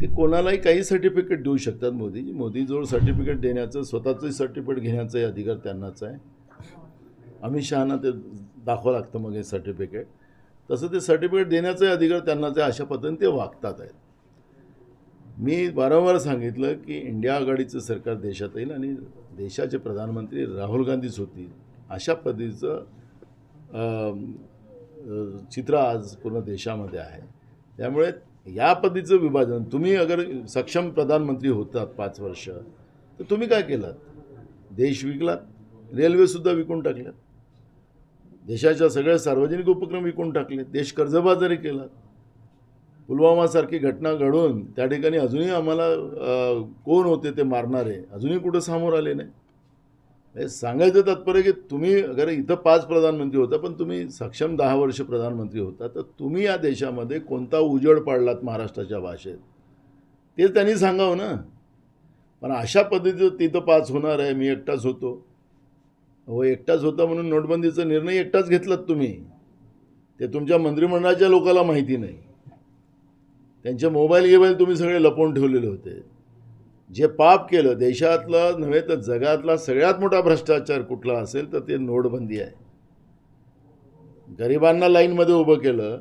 ते कोणालाही काही सर्टिफिकेट देऊ शकतात मोदीजी मोदीजवळ सर्टिफिकेट देण्याचं स्वतःचं सर्टिफिकेट घेण्याचाही अधिकार त्यांनाच आहे. अमित शहाना ते दाखवावं लागतं मग हे सर्टिफिकेट तसं ते सर्टिफिकेट देण्याचाही अधिकार त्यांनाच आहे अशा पद्धतीने ते वागतात आहेत. मी वारंवार सांगितलं की इंडिया आघाडीचं सरकार देशात येईल आणि देशाचे प्रधानमंत्री राहुल गांधीच होतील अशा पद्धतीचं चित्र आज पूर्ण देशामध्ये आहे. त्यामुळे या पद्धतीचं विभाजन. तुम्ही अगर सक्षम प्रधानमंत्री होतात पाच वर्ष तर तुम्ही काय केलात? देश विकलात रेल्वेसुद्धा विकून टाकल्यात. देशाच्या सगळ्या सार्वजनिक उपक्रम विकून टाकले. देश कर्जबाजारी केला पुलवामासारखी घटना घडून त्या ठिकाणी अजूनही आम्हाला कोण होते ते मारणारे? अजूनही कुठं समोर आले नाही? सांगायचं तात्पर्य की तुम्ही अगर इथं पाच प्रधानमंत्री होता पण तुम्ही सक्षम दहा वर्ष प्रधानमंत्री होता तर तुम्ही या देशामध्ये कोणता उजड पाडलात महाराष्ट्राच्या भाषेत? ते त्यांनी सांगावं ना. पण अशा पद्धतीचं तिथं पाच होणार आहे मी एकटाच होतो. हो एकटाच होता म्हणून नोटबंदीचा निर्णय एकटाच घेतलात तुम्ही. ते तुमच्या मंत्रिमंडळाच्या लोकांना माहिती नाही. त्यांचे मोबाईल गिबाईल तुम्ही सगळे लपवून ठेवलेले होते. जे पाप केलं देशातला नव्हे तर जगातला सगळ्यात मोठा भ्रष्टाचार कुठला असेल तर ते नोटबंदी आहे. गरिबांना लाईनमध्ये उभं केलं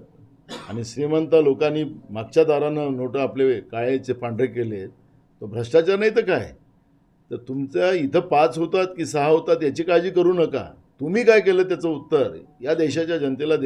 आणि श्रीमंत लोकांनी मागच्या दारानं नोटं आपले काळेचे पांढरे केले तो भ्रष्टाचार नाही तर काय? तर तुमच्या इथं पाच होतात की सहा होतात याची काळजी करू नका. तुम्ही काय केलं त्याचं उत्तर? या देशाच्या जनतेला दे